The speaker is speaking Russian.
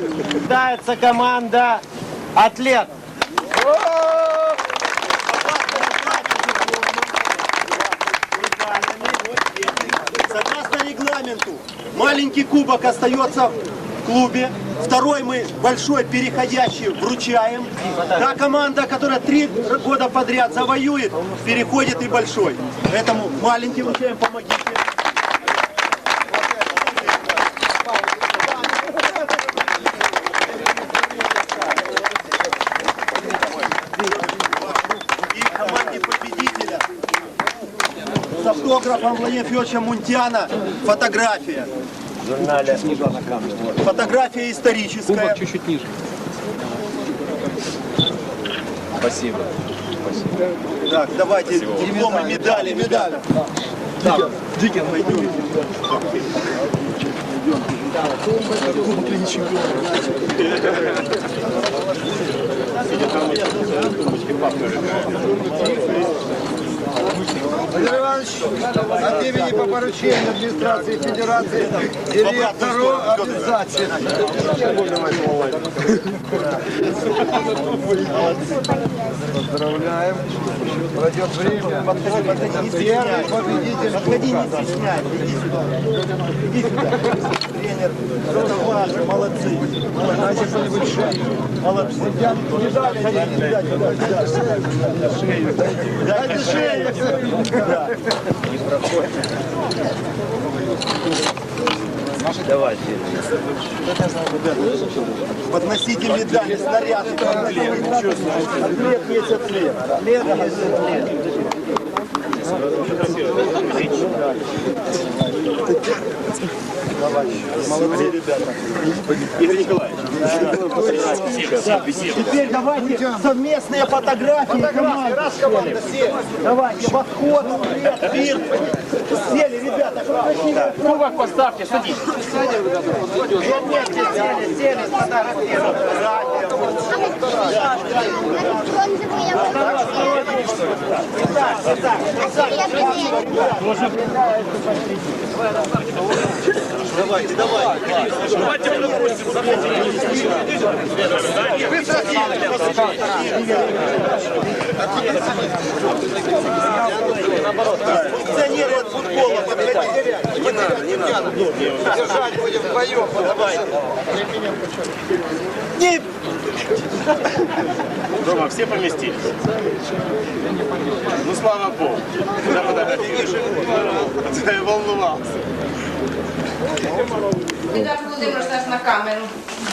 Рождается команда «Атлет». Согласно регламенту, маленький кубок остается в клубе. Второй мы большой переходящий вручаем. Та команда, которая три года подряд завоюет, переходит и большой. Поэтому маленький вручаем, помогите. Автографом Владимира Федоровича Мунтяна фотография. В журнале Фотография историческая. чуть-чуть ниже. Спасибо. Так, давайте дипломы, медали, медали. Так, Дикин, пойдем. Владимир Иванович, от имени по поручению администрации Федерации директору обязательно. Поздравляем. Пройдет время. Первый победитель. Подходи, не стесняйся, иди сюда. Иди сюда. Тренер, это ваши, молодцы. Молодцы, что-нибудь шею. Молодцы. Медали, дайте, дайте, дайте. Шею. Дайте шею. Да. Давайте. Подносите медали, снаряды. Атлет есть атлет. Атлет есть атлет. Молодцы, ребята. Игорь Николаевич. Теперь давайте совместные фотографии. команды. Давайте, восход, пир. Сели, ребята. Кубок поставьте, садись. Вместе сели, сели, сфотографировали. Давайте, давайте. Функционеры от футбола, подходите. Не надо, не надо. Держать будем вдвоем. Давайте. Не Дома все поместились? Ну, слава Богу. Я волновался. Володимир Стас на камеру.